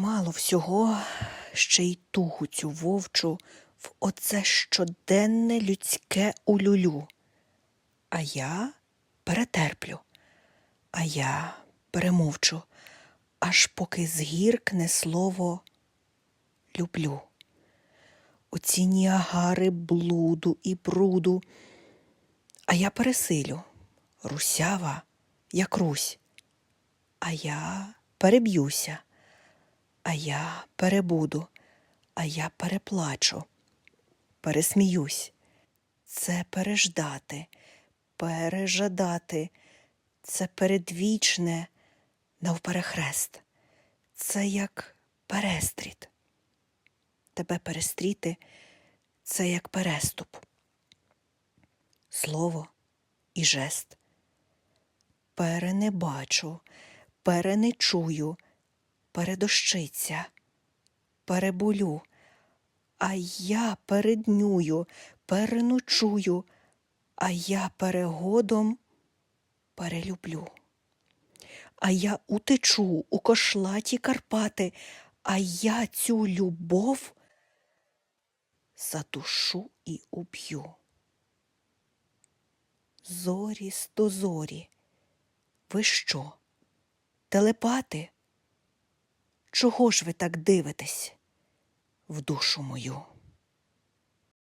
Мало всього, ще й тугу цю вовчу в оце щоденне людське улюлю. А я перетерплю, а я перемовчу, аж поки згіркне слово люблю. У ці ніагари блуду і бруду, а я пересилю, русява, як Русь, а я переб'юся, а я перебуду, а я переплачу, пересміюсь. Це переждати, пережадати, це передвічне навперехрест. Це як перестріт. Тебе перестріти це як переступ. Слово і жест. Перенебачу, перенечую, передощиться, переболю, а я переднюю, переночую, а я перегодом перелюблю. А я утечу у кошлаті Карпати, а я цю любов задушу і уб'ю. Зорі сто зорі, ви що, телепати? Чого ж ви так дивитесь в душу мою?